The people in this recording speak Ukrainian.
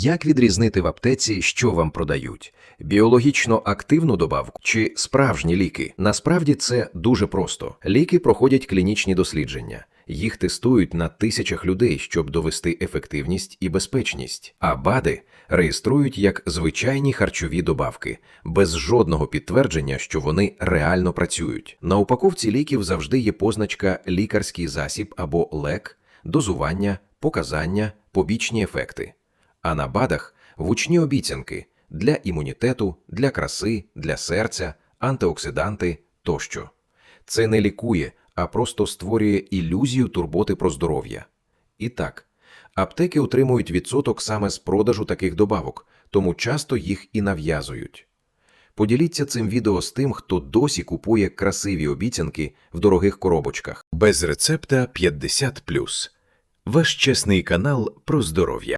Як відрізнити в аптеці, що вам продають? Біологічно активну добавку чи справжні ліки? Насправді це дуже просто. Ліки проходять клінічні дослідження. Їх тестують на тисячах людей, щоб довести ефективність і безпечність. А БАДи реєструють як звичайні харчові добавки, без жодного підтвердження, що вони реально працюють. На упаковці ліків завжди є позначка лікарський засіб або лек, дозування, показання, побічні ефекти. А на БАДах гучні обіцянки для імунітету, для краси, для серця, антиоксиданти тощо. Це не лікує, а просто створює ілюзію турботи про здоров'я. І так, аптеки отримують відсоток саме з продажу таких добавок, тому часто їх і нав'язують. Поділіться цим відео з тим, хто досі купує красиві обіцянки в дорогих коробочках. Без рецепта 50+. Ваш чесний канал про здоров'я.